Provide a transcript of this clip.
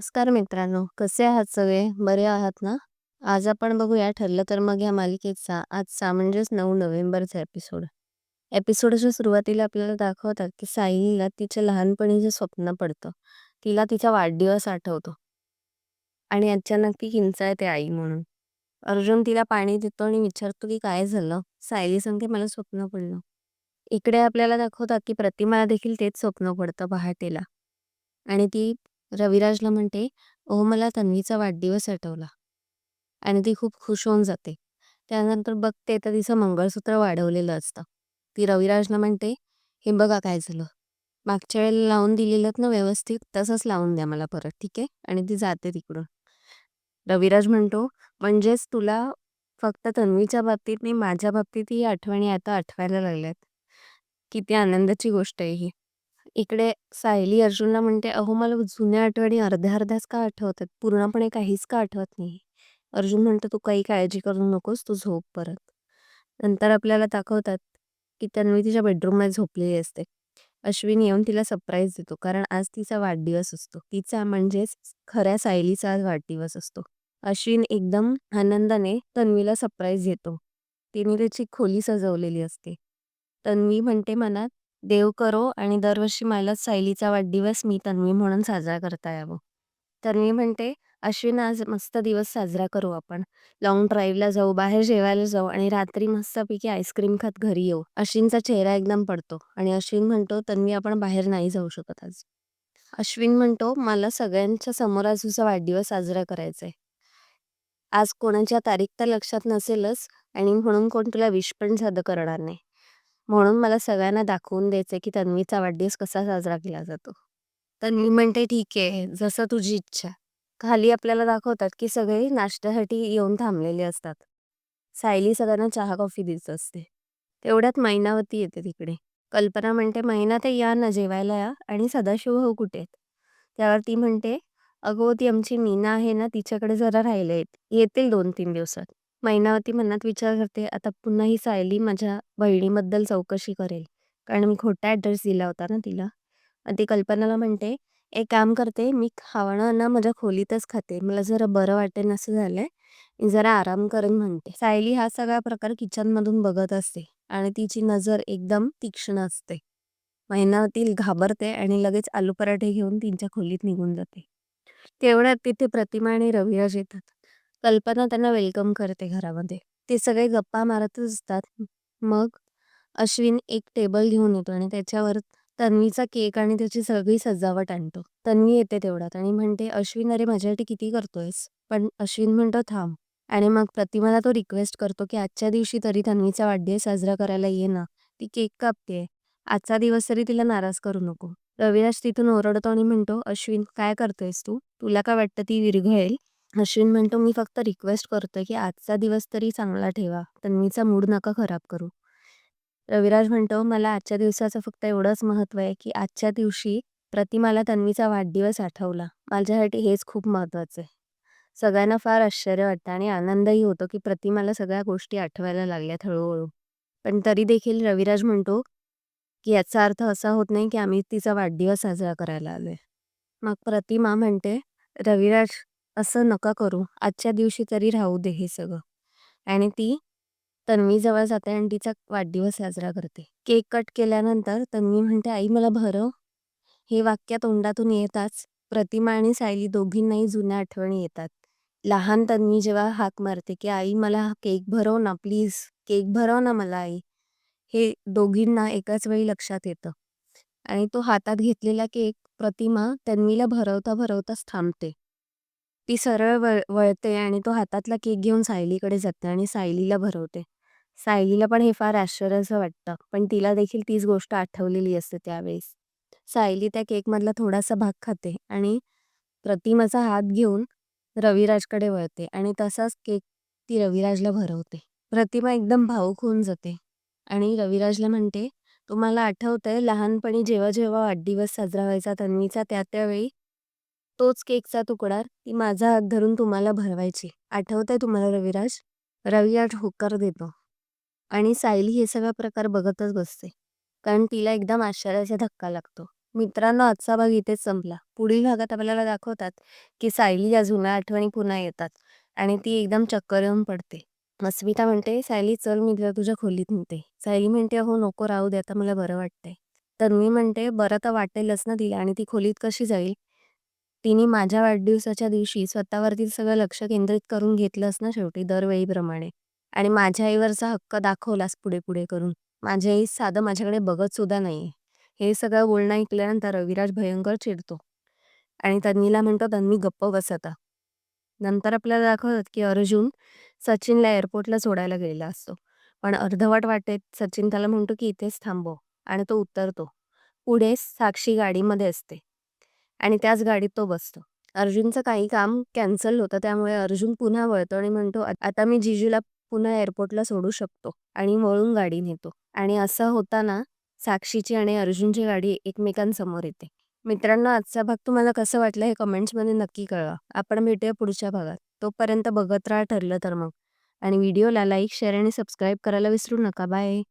नमस्कार मित्रांनो कसे आहात सगळे? बरे आहात ना? आज आपण बघूया ठरलं तर मग या मालिकेचा आजचा म्हणजेच नऊ नोव्हेंबरचा एपिसोड एपिसोडच्या सुरुवातीला आपल्याला दाखवतात की साईला तिच्या लहानपणीचे स्वप्न पडतं. तिला तिचा वाढदिवस आठवतो. आणि अचानक ती किंचाळते आई म्हणून. अर्जुन तिला पाणी देतो आणि विचारतो की काय झालं? सायली सांगते मला स्वप्न पडलं. इकडे आपल्याला दाखवतात की प्रतिमाला देखील तेच स्वप्न पडतं पहाटेला. आणि ती रविराजला म्हणते ओ मला तन्वीचा वाढदिवस आठवला. आणि ती खूप खुश होऊन जाते. त्यानंतर बघते तर तिचं मंगळसूत्र वाढवलेलं असतं. ती रविराजला म्हणते हे बघा काय झालं. मागच्या वेळेला लावून दिलेलं ना व्यवस्थित तसंच लावून द्या मला परत ठीक आहे? आणि ती जाते तिकडून. रविराज म्हणतो म्हणजेच तुला फक्त तन्वीच्या बाबतीत नाही माझ्या बाबतीत ही आठवणी आता आठवायला लागल्यात. किती आनंदाची गोष्ट आहे ही. इकडे सायली अर्जुनला म्हणते अहो मला जुन्या आठवणी अर्ध्या अर्ध्याच का आठवतात? पूर्णपणे काहीच का आठवत नाही? अर्जुन म्हणतो तू काही काळजी करू नकोस तू झोप परत. नंतर आपल्याला दाखवतात की तन्वी तिच्या बेडरूममध्ये झोपलेली असते. अश्विन येऊन तिला सरप्राईज देतो कारण आज तिचा वाढदिवस असतो. तिचा म्हणजेच खऱ्या सायलीचा आज वाढदिवस असतो. अश्विन एकदम आनंदाने तन्वीला सरप्राईज देतो तिने त्याची खोली सजवलेली असते. तन्वी म्हणते मनात देव करो आणि दरवर्षी मला सायलीचा वाढदिवस मी तन्वी म्हणून साजरा करता यावं. तन्वी म्हणते अश्विन आज मस्त दिवस साजरा करू आपण. लॉंग ड्राईव्हला जाऊ बाहेर जेवायला जाऊ आणि रात्री मस्तपैकी आईस्क्रीम खात घरी येऊ. अश्विनचा चेहरा एकदम पडतो आणि अश्विन म्हणतो तन्वी आपण बाहेर नाही जाऊ शकत आज. अश्विन म्हणतो मला सगळ्यांच्या समोर आज तुझा वाढदिवस साजरा करायचा आहे आज कोणाच्या तारीख तर लक्षात नसेलच आणि म्हणून कोण तुला विश पण साधं करणार नाही. म्हणून मला सगळ्यांना दाखवून द्यायचंय की तन्वीचा वाढदिवस कसा साजरा केला जातो. तन्वी म्हणते ठीक आहे जसं तुझी इच्छा. खाली आपल्याला दाखवतात की सगळे नाश्त्यासाठी येऊन थांबलेले असतात. सायली सगळ्यांना चहा कॉफी देत असते. तेवढ्यात मैनावती येते तिकडे. कल्पना म्हणते मैना ते या ना जेवायला या. आणि सदाशिव हो कुठे आहेत? त्यावर ती म्हणते अगो ती आमची मीना आहे ना तिच्याकडे जरा राहिले येतील दोन तीन दिवसात. मैनावती मनात विचार करते आता पुन्हा ही सायली माझ्या बहिणीबद्दल चौकशी करेल. कारण मी खोटा ॲड्रेस दिला होता ना तिला. मग ती कल्पनाला म्हणते एक काम करते मी खावणं ना माझ्या खोलीतच खाते. मला जरा बरं वाटेल असं झालंय. मी जरा आराम करेन म्हणते. सायली हा सगळा प्रकार किचनमधून बघत असते आणि तिची नजर एकदम तीक्ष्ण असते. मैनावती घाबरते आणि लगेच आलू पराठे घेऊन तिच्या खोलीत निघून जाते. तेवढ्यात तिथे प्रतिमा आणि रविराज येतात. कल्पना त्यांना वेलकम करते घरामध्ये. ते सगळे गप्पा मारतच असतात. मग अश्विन एक टेबल घेऊन येतो आणि त्याच्यावर तन्वीचा केक आणि त्याची सगळी सजावट आणतो. तन्वी येते तेवढ्यात आणि म्हणते अश्विन अरे माझ्यासाठी किती करतोयस? पण अश्विन म्हणतो थांब. आणि मग प्रतिमाला तो रिक्वेस्ट करतो की आजच्या दिवशी तरी तन्वीचा वाढदिवस साजरा करायला ये ना. ती केक कापते आजचा दिवस तरी तिला नाराज करू नको. रविराज तिथून ओरडतो आणि म्हणतो अश्विन काय करतोयस तू? तुला काय वाटतं ती विरघळेल? अश्विन म्हणतो मी फक्त रिक्वेस्ट करतोय की आजचा दिवस तरी चांगला ठेवा तन्वीचा मूड नका खराब करू. रविराज म्हणतो मला आजच्या दिवसाचं फक्त एवढंच महत्त्व आहे की आजच्या दिवशी प्रतिमाला तन्वीचा वाढदिवस आठवला. माझ्यासाठी हेच खूप महत्वाचं आहे. सगळ्यांना फार आश्चर्य वाटतं आणि आनंदही होतो की प्रतिमाला सगळ्या गोष्टी आठवायला लागल्यात हळूहळू. पण तरी देखील रविराज म्हणतो की याचा अर्थ असा होत नाही की आम्ही तिचा वाढदिवस साजरा करायला आलोय. मग प्रतिमा म्हणते रविराज असं नका करू. आजच्या दिवशी तरी राहू दे हे सगळं. आणि ती तन्वी जवळ जाते आणि तिचा वाढदिवस साजरा करते. केक कट केल्यानंतर तन्वी म्हणते आई मला भरव हे. वाक्य तोंडातून येताच प्रतिमा आणि सायली दोघींनाही जुन्या आठवणी येतात. लहान तन्वी जेव्हा हाक मारते की आई मला केक भरव ना प्लीज. केक भरव ना मला आई. हे दोघींना एकाच वेळी लक्षात येतं. आणि तो हातात घेतलेला केक प्रतिमा तन्वीला भरवता भरवताच थांबते. ती सरळ वळते आणि तो हातातला केक घेऊन सायलीकडे जाते आणि सायलीला भरवते. सायलीला पण हे फार आश्चर्याचं वाटतं पण तिला देखील तीच गोष्ट आठवलेली असते त्यावेळेस. सायली त्या केकमधला थोडासा भाग खाते आणि प्रतिमाचा हात घेऊन रविराजकडे वळते आणि तसाच केक ती रविराजला भरवते. प्रतिमा एकदम भावूक होऊन जाते आणि रविराजला म्हणते तुम्हाला आठवतंय लहानपणी जेव्हा जेव्हा वाढदिवस साजरा व्हायचा तन्वीचा त्या त्यावेळी तोच केकचा तुकडा ती माझा हात धरून तुम्हाला भरवायची. आठवतंय तुम्हाला रविराज? रविराज होकार देतो. आणि सायली हे सगळा प्रकार बघतच बसते. कारण तिला एकदम आश्चर्याचा धक्का लागतो. मित्रांनो आजचा भाग इथेच संपला. पुढील भागात आपल्याला दाखवतात की सायली या जुन्या आठवणी पुन्हा येतात आणि ती एकदम चक्कर येऊन पडते. अस्मिता म्हणते सायली चल मी तुला तुझ्या खोलीत नेते सायली म्हणते हो नको राहू दे आता मला बरं वाटतंय. तन्वी म्हणते बरं तर वाटेलच ना तिला आणि ती खोलीत कशी जाईल? तिने माझ्या वाढदिवसाच्या दिवशी स्वतःवरती सगळं लक्ष केंद्रित करून घेतलंच ना शेवटी दरवेळीप्रमाणे. आणि माझ्या आईवरचा हक्क दाखवलास पुढे पुढे करून. माझी आई साधं माझ्याकडे बघत सुद्धा नाहीये. हे सगळं बोलणं ऐकल्यानंतर रविराज भयंकर चिडतो. आणि तन्वीला म्हणतो तन्वी गप्प बस आता. नंतर आपल्याला दाखवतात की अर्जुन सचिनला एअरपोर्टला सोडायला गेलेला असतो. पण अर्धवट वाटेत सचिन त्याला म्हणतो की इथेच थांबव. आणि तो उतरतो पुढे साक्षी गाडीमध्ये असते. आणि त्याच गाडीत तो बसतो. अर्जुनचं काही काम कॅन्सल होतं त्यामुळे अर्जुन पुन्हा वळतो आणि म्हणतो आता मी जिजूला पुन्हा एअरपोर्टला सोडू शकतो आणि वळून गाडी नेतो. आणि असं होताना साक्षीची आणि अर्जुनची गाडी एकमेकांसमोर येते. मित्रांनो आजचा भाग तुम्हाला कसं वाटलं हे कमेंट्समध्ये नक्की कळवा. आपण भेटूया पुढच्या भागात. तोपर्यंत बघत राहा ठरलं तर मग. आणि व्हिडिओला लाईक शेअर आणि सबस्क्राईब करायला विसरू नका. बाय!